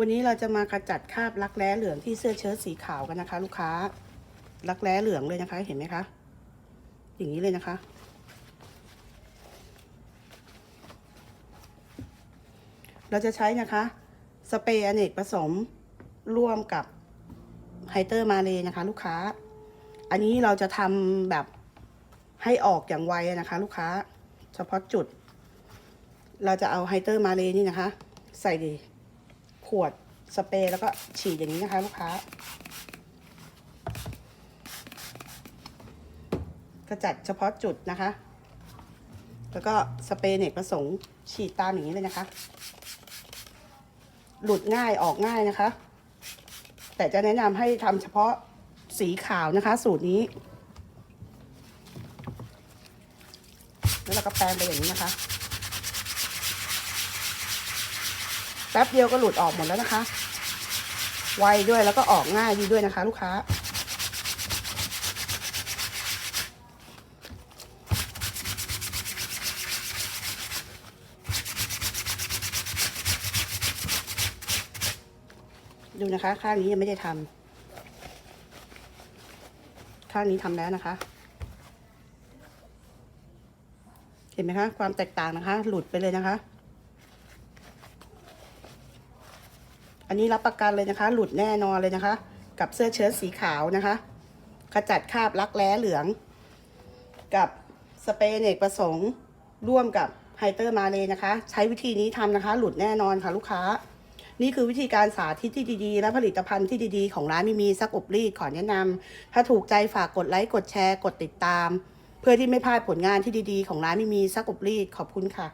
วันนี้เราจะมากระจัดคราบรักแร้เหลืองที่เสื้อเชิ้ตสีขาวกันนะคะ ลูกค้า รักแร้เหลืองเลยนะคะ เห็นไหมคะ อย่างนี้เลยนะคะ เราจะใช้นะคะ สเปรย์อเนกประสมร่วมกับไฮเตอร์มาเลยนะคะ ลูกค้า อันนี้เราจะทำแบบให้ออกอย่างไวนะคะ ลูกค้า เฉพาะจุด เราจะเอาไฮเตอร์มาเลยนี่นะคะ ใส่ ขวดสเปรย์แล้วก็ฉีดอย่างนี้นะคะลูกค้า กระจัดเฉพาะจุดนะคะ แล้วก็สเปรย์เนกประสงค์ฉีดตามอย่างนี้เลยนะคะ หลุดง่ายออกง่ายนะคะ แต่จะแนะนำให้ทำเฉพาะสีขาวนะคะ สูตรนี้ แล้วเราก็แปรงไปอย่างนี้นะคะ แป๊บเดียวก็หลุดออกหมดแล้วนะคะ ไวด้วยแล้วก็ออกง่ายดีด้วยนะคะ ลูกค้า ดูนะคะ ข้างนี้ยังไม่ได้ทำข้างนี้ทำแล้วนะคะเห็นไหมคะ ความแตกต่างนะคะ หลุดไปเลยนะคะ อันนี้รับประกันเลยนะคะ หลุดแน่นอนเลยนะคะ กับเสื้อเชิ้ตสีขาวนะคะขจัดคราบรักแร้เหลือง กับสเปรย์เนกประสงค์ร่วมกับไฮเตอร์มาเลยนะคะ ใช้วิธีนี้ทำนะคะ หลุดแน่นอนค่ะลูกค้า นี่คือวิธีการสาธิตที่ดีๆ และผลิตภัณฑ์ที่ดีๆ ของร้านมีมีซักอบรีดขอแนะนำถ้าถูกใจฝากกดไลค์กดแชร์ กดติดตาม เพื่อที่ไม่พลาดผลงานที่ดีๆ ของร้านมีมีซักอบรีดขอบคุณค่ะ